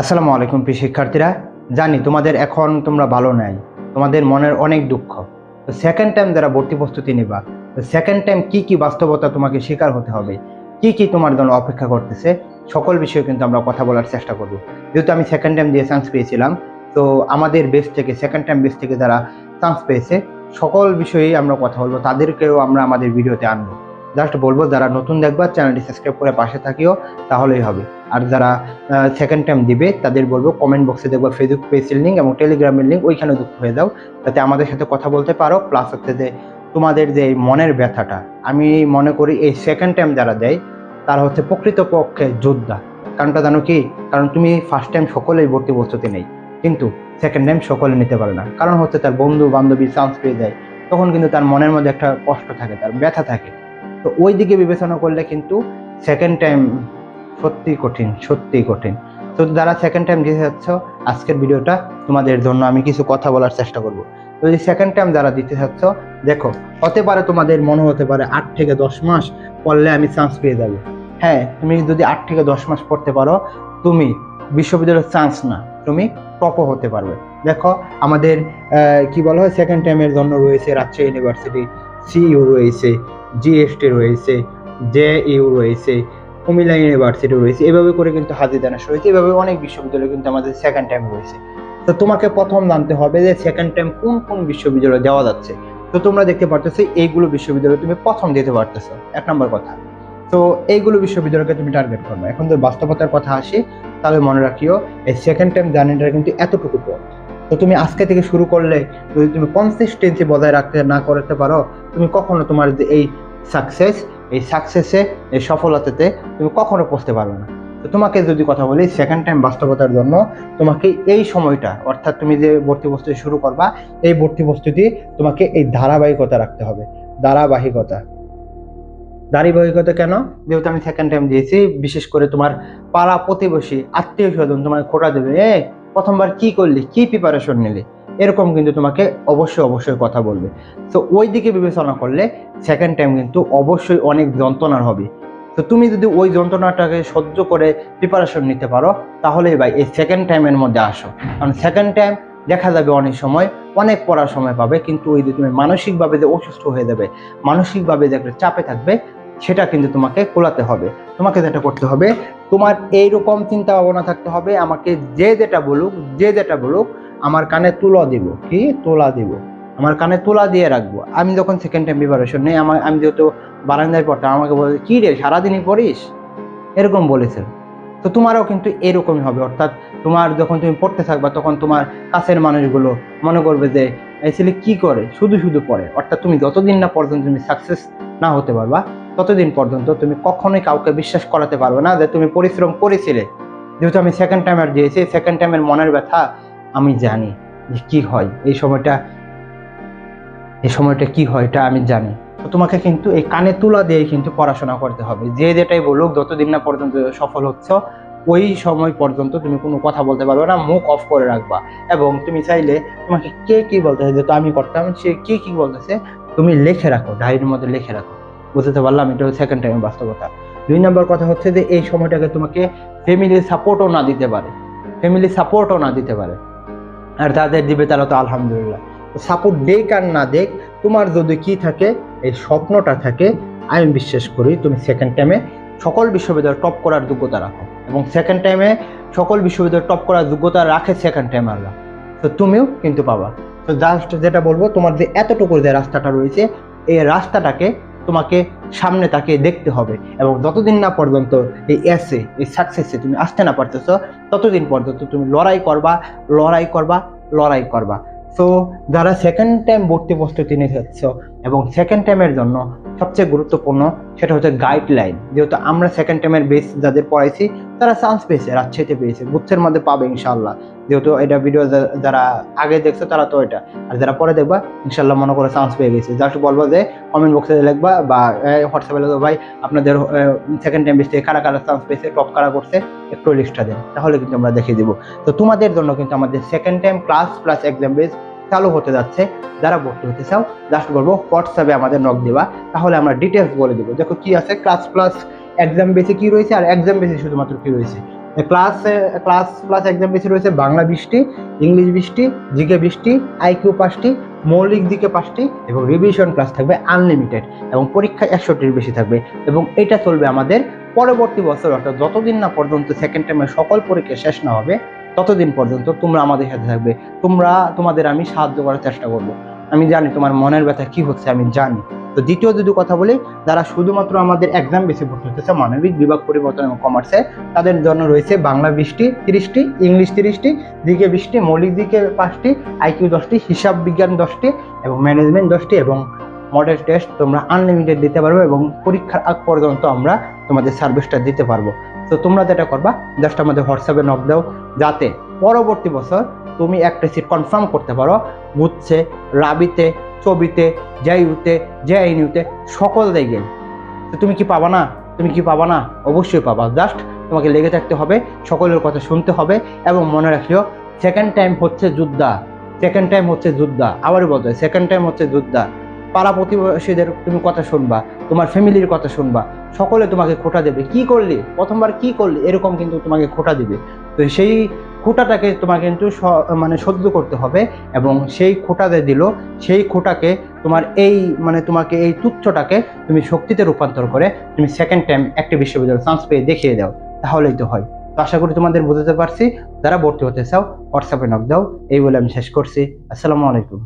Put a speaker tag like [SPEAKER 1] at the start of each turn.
[SPEAKER 1] আসসালামু আলাইকুম প্রিয় শিক্ষার্থীরা। জানি তোমাদের এখন তোমরা ভালো নাই, তোমাদের মনের অনেক দুঃখ। তো সেকেন্ড টাইম যারা ভর্তি প্রস্তুতি নিবা, তো সেকেন্ড টাইম কি কি বাস্তবতা তোমাকে স্বীকার হতে হবে, কি কি তোমার জন্য অপেক্ষা করতেছে, সকল বিষয়ে কিন্তু আমরা কথা বলার চেষ্টা করব। যেহেতু আমি সেকেন্ড টাইম দিয়ে চান্স পেয়েছিলাম, তো আমাদের বেস থেকে সেকেন্ড টাইম বেস থেকে যারা চান্স পেয়েছে, সকল বিষয়েই আমরা কথা বলব, তাদেরকেও আমরা আমাদের ভিডিওতে আনব। জাস্ট বলব, যারা নতুন দেখবা, চ্যানেলটি সাবস্ক্রাইব করে পাশে থাকিও, তাহলেই হবে। আর যারা সেকেন্ড টাইম দিবে, তাদের বলব কমেন্ট বক্সে দেখব ফেসবুক পেজের লিঙ্ক এবং টেলিগ্রামের লিঙ্ক ওইখানে যুক্ত হয়ে যাও, যাতে আমাদের সাথে কথা বলতে পারো প্লাস হচ্ছে যে তোমাদের যে মনের ব্যথাটা, আমি মনে করি এই সেকেন্ড টাইম যারা দেয়, তারা হচ্ছে প্রকৃতপক্ষে যোদ্ধা। কারণটা জানো কি? কারণ তুমি ফার্স্ট টাইম সকলেই ভর্তি প্রস্তুতি নেই, কিন্তু সেকেন্ড টাইম সকলে নিতে পারে না। কারণ হচ্ছে তার বন্ধু বান্ধবী চান্স পেয়ে যায়, তখন কিন্তু তার মনের মধ্যে একটা কষ্ট থাকে, তার ব্যথা থাকে। তো ওই দিকে বিবেচনা করলে কিন্তু সেকেন্ড টাইম সত্যি কঠিন সত্যি কঠিন। তো যারা সেকেন্ড টাইম দিতে চাচ্ছ, আজকের ভিডিওটা তোমাদের জন্য আমি কিছু কথা বলার চেষ্টা করব। যদি সেকেন্ড টাইম যারা দিতে চাচ্ছ, দেখো, হতে পারে তোমাদের মনে হতে পারে আট থেকে দশ মাস পড়লে আমি চান্স পেয়ে যাব। হ্যাঁ তুমি যদি আট থেকে দশ মাস পড়তে পারো, তুমি বিশ্ববিদ্যালয়ের চান্স না, তুমি টপও হতে পারবে। দেখো, আমাদের কি বলা হয় সেকেন্ড টাইমের জন্য রয়েছে রাজশাহী ইউনিভার্সিটি সিইউ রয়েছে। জিএসটি রয়েছে জে ইউ রয়েছে, কুমিল্লা ইউনিভার্সিটি রয়েছে, এভাবে করে কিন্তু হাজির দানাস রয়েছে, এভাবে অনেক বিশ্ববিদ্যালয় কিন্তু আমাদের সেকেন্ড টাইম রয়েছে। তো তোমাকে প্রথম জানতে হবে যে সেকেন্ড টাইম কোন কোন বিশ্ববিদ্যালয়ে দেওয়া যাচ্ছে। তো তোমরা দেখতে পারতেছো এইগুলো বিশ্ববিদ্যালয় তুমি প্রথম দিতে পারতেছো, এক নম্বর কথা। তো এইগুলো বিশ্ববিদ্যালয়কে তুমি টার্গেট করবে। এখন যদি বাস্তবতার কথা আসি, তাহলে মনে রাখিও এই সেকেন্ড টাইম জার্নিটা কিন্তু এতটুকু পথ। তো তুমি আজকে থেকে শুরু করলে যদি তুমি কনসিস্টেন্সি বজায় রাখতে না করতে পারো, তুমি কখনো তোমার এই সাকসেস এই সাকসেসে এই সফলতাতে তুমি কখনো পৌঁছতে পারবে না। তো তোমাকে যদি কথা বলি সেকেন্ড টাইম বাস্তবতার জন্য, তোমাকে এই সময়টা, অর্থাৎ তুমি যে ভর্তি প্রস্তুতি শুরু করবা, এই ভর্তি প্রস্তুতি তোমাকে এই ধারাবাহিকতা রাখতে হবে। ধারাবাহিকতা। ধারাবাহিকতা কেন? যেহেতু আমি সেকেন্ড টাইম দিয়েছি, বিশেষ করে তোমার পাড়া প্রতিবেশী আত্মীয় স্বজন তোমার খোটা দেবে, এ প্রথমবার কি করলি? কি প্রিপারেশন নিলি? এরকম কিন্তু তোমাকে অবশ্যই অবশ্যই কথা বলবে। তো ওই দিকে বিবেচনা করলে সেকেন্ড টাইম কিন্তু অবশ্যই অনেক যন্ত্রণার হবে। তো তুমি যদি ওই যন্ত্রণাটাকে সহ্য করে প্রিপারেশন নিতে পারো, তাহলেই ভাই এই সেকেন্ড টাইমের মধ্যে আসো। কারণ সেকেন্ড টাইম দেখা যাবে অনেক সময়, অনেক পড়ার সময় পাবে, কিন্তু ওই যে তুমি মানসিকভাবে যে অসুস্থ হয়ে যাবে, মানসিকভাবে যে একটা চাপে থাকবে সেটা কিন্তু তোমাকে কোলাতে হবে। তোমাকে যেটা করতে হবে, তোমার এই রকম চিন্তা ভাবনা থাকতে হবে, আমাকে যে যেটা বলুক, যে যেটা বলুক, আমার কানে তুলা দিব। কি? তোলা দিব। আমার কানে তোলা দিয়ে রাখব। আমি যখন সেকেন্ড টাইম প্রিপারেশন নেই, আমার, আমি যেহেতু বারান্দায় পড়তাম, আমাকে বলে, কি রে, সারাদিনই পড়িস? এরকম বলেছেন। তো তোমারও কিন্তু এরকমই হবে। অর্থাৎ তোমার যখন তুমি পড়তে থাকবা, তখন তোমার কাছের মানুষগুলো মনে করবে যে, এই ছেলে কি করে? শুধু শুধু পড়ে। অর্থাৎ তুমি যতদিন না পর্যন্ত তুমি সাকসেস না হতে পারবা ততদিন পর্যন্ত তুমি কখনোই কাউকে বিশ্বাস করাতে পারবে না যে তুমি পরিশ্রম করেছিলে। যেহেতু আমি সেকেন্ড টাইমার দিয়েছি সেকেন্ড টাইমের মনের ব্যথা আমি জানি যে কি হয়। এই সময়টা এই সময়টা কি হয় এটা আমি জানি। তো তোমাকে কিন্তু এই কানে তুলা দিয়ে কিন্তু পড়াশোনা করতে হবে। যে যেটাই বলুক, যতদিন না পর্যন্ত সফল হচ্ছ, ওই সময় পর্যন্ত তুমি কোনো কথা বলতে পারবে না, মুখ অফ করে রাখবা। এবং তুমি চাইলে তোমাকে কে কি বলতেছে, যেহেতু আমি করতাম, সে কে কি বলতেছে, তুমি লিখে রাখো ডায়েরির মধ্যে লিখে রাখো। বুঝতে পারলাম, এটা হচ্ছে সেকেন্ড টাইমের বাস্তবতা। দুই নম্বর কথা হচ্ছে যে, এই সময়টাকে তোমাকে ফ্যামিলির সাপোর্টও না দিতে পারে। ফ্যামিলি সাপোর্টও না দিতে পারে। আর তাদের দিবে তারা তো আলহামদুলিল্লাহ। সাপোর্ট দেখ আর না দেখ তোমার যদি কি থাকে, এই স্বপ্নটা থাকে, আমি বিশ্বাস করি তুমি সেকেন্ড টাইমে সকল বিশ্ববিদ্যালয় টপ করার যোগ্যতা রাখো। এবং সেকেন্ড টাইমে সকল বিশ্ববিদ্যালয় টপ করার যোগ্যতা রাখে সেকেন্ড টাইম টাইমাররা তো তুমিও কিন্তু পাবা। তো জাস্ট যেটা বলব, তোমার যে এতটুকু যে রাস্তাটা রয়েছে, এই রাস্তাটাকে তোমাকে সামনে তাকে দেখতে হবে। এবং যতদিন না পর্যন্ত এই এসে এই সাকসেসে তুমি আসতে না পারতেছ, ততদিন পর্যন্ত তুমি লড়াই করবা লড়াই করবা লড়াই করবা। সো যারা সেকেন্ড টাইম ভর্তি প্রস্তুতি নিয়ে যাচ্ছ এবং সেকেন্ড টাইমের জন্য সবচেয়ে গুরুত্বপূর্ণ সেটা হচ্ছে গাইডলাইন যেহেতু আমরা সেকেন্ড টাইমের বেস যাদের পড়াইছি, তারা চান্স পেয়েছে রাজশাহীতে পেয়েছে। গুচ্ছের মধ্যে পাবে ইনশাল্লাহ যেহেতু এটা ভিডিও যারা আগে দেখছ, তারা তো এটা। আর যারা পরে দেখবা ইনশাল্লাহ মনে করে চান্স পেয়ে গেছে। জাস্ট বলব যে কমেন্ট বক্সে লিখবা বা হোয়াটসঅ্যাপে লিখবা, ভাই, আপনাদের সেকেন্ড টাইম বেস থেকে কারা কারা চান্স পেয়েছে টপ কারা করছে, একটু লিস্টটা দেন। তাহলে কিন্তু আমরা দেখিয়ে দিব। তো তোমাদের জন্য কিন্তু আমাদের second time class plus exam base চালু হতে যাচ্ছে। যারা ভর্তি হতে চাও জাস্ট বলব হোয়াটসঅ্যাপে আমাদের নক দেবা। তাহলে আমরা ডিটেলস বলে দেবো। দেখো কি আছে ক্লাস প্লাস এক্সাম বেসে কি রয়েছে আর এক্সাম বেসে শুধুমাত্র কি রয়েছে? ক্লাস ক্লাস প্লাস এক্সাম বেশি রয়েছে বাংলা বৃষ্টি, ইংলিশ বৃষ্টি, জিকে বৃষ্টি আইকিউ পাঁচটি, মৌলিক দিকে পাঁচটি এবং রিভিশন ক্লাস থাকবে আনলিমিটেড এবং পরীক্ষা একশোটির বেশি থাকবে এবং এটা চলবে আমাদের পরবর্তী বছর, অর্থাৎ যতদিন না পর্যন্ত সেকেন্ড টাইমের সকল পরীক্ষা শেষ না হবে ততদিন পর্যন্ত তোমরা আমাদের সাথে থাকবে। তোমরা, তোমাদের আমি সাহায্য করার চেষ্টা করব। আমি জানি তোমার মনের ব্যথা কি হচ্ছে, আমি জানি। তো দ্বিতীয় যদি কথা বলি, যারা শুধুমাত্র আমাদের এক্সাম বেশি ভর্তি হতেছে মানবিক বিভাগ পরিবর্তন এবং কমার্সে তাদের জন্য রয়েছে বাংলা বিশটি, তিরিশটি, ইংলিশ তিরিশটি দিকে বিশটি, মৌলিক দিকে পাঁচটি, আইকিউ দশটি, হিসাব বিজ্ঞান দশটি এবং ম্যানেজমেন্ট দশটি এবং মডেল টেস্ট তোমরা আনলিমিটেড দিতে পারবে এবং পরীক্ষার আগ পর্যন্ত আমরা তোমাদের সার্ভিসটা দিতে পারব। তো তোমরা যেটা করবা জাস্ট আমাদের হোয়াটসঅ্যাপে নক দাও, যাতে পরবর্তী বছর তুমি একটা সিট কনফার্ম করতে পারো গুচ্ছে রাবিতে, ছবিতে জেইউতে জেআইনিউতে সকল জায়গায়। তো তুমি কি পাবা না? তুমি কি পাবা না? অবশ্যই পাবা। জাস্ট তোমাকে লেগে থাকতে হবে, সকলের কথা শুনতে হবে এবং মনে রাখিও সেকেন্ড টাইম হচ্ছে যুদ্ধা। সেকেন্ড টাইম হচ্ছে যুদ্ধা। আবারও বলতে সেকেন্ড টাইম হচ্ছে যুদ্ধা। পাড়া প্রতিবেশীদের তুমি কথা শুনবা, তোমার ফ্যামিলির কথা শুনবা, সকলে তোমাকে খোটা দেবে। কি করলি? প্রথমবার কি করলি? এরকম কিন্তু তোমাকে খোটা দিবে। তো সেই খোটাটাকে তোমাকে কিন্তু মানে সহ্য করতে হবে এবং সেই খোটাতে দিল, সেই খোটাকে তোমার এই মানে তোমাকে এই তুচ্ছটাকে তুমি শক্তিতে রূপান্তর করে তুমি সেকেন্ড টাইম একটি বিশ্ববিদ্যালয় চান্স পেয়ে দেখিয়ে দাও। তাহলেই তো হয়। তো আশা করি তোমাদের বুঝতে পারছি। যারা ভর্তি হতে চাও হোয়াটসঅ্যাপে নক দাও। এই বলে আমি শেষ করছি। আসসালামু আলাইকুম।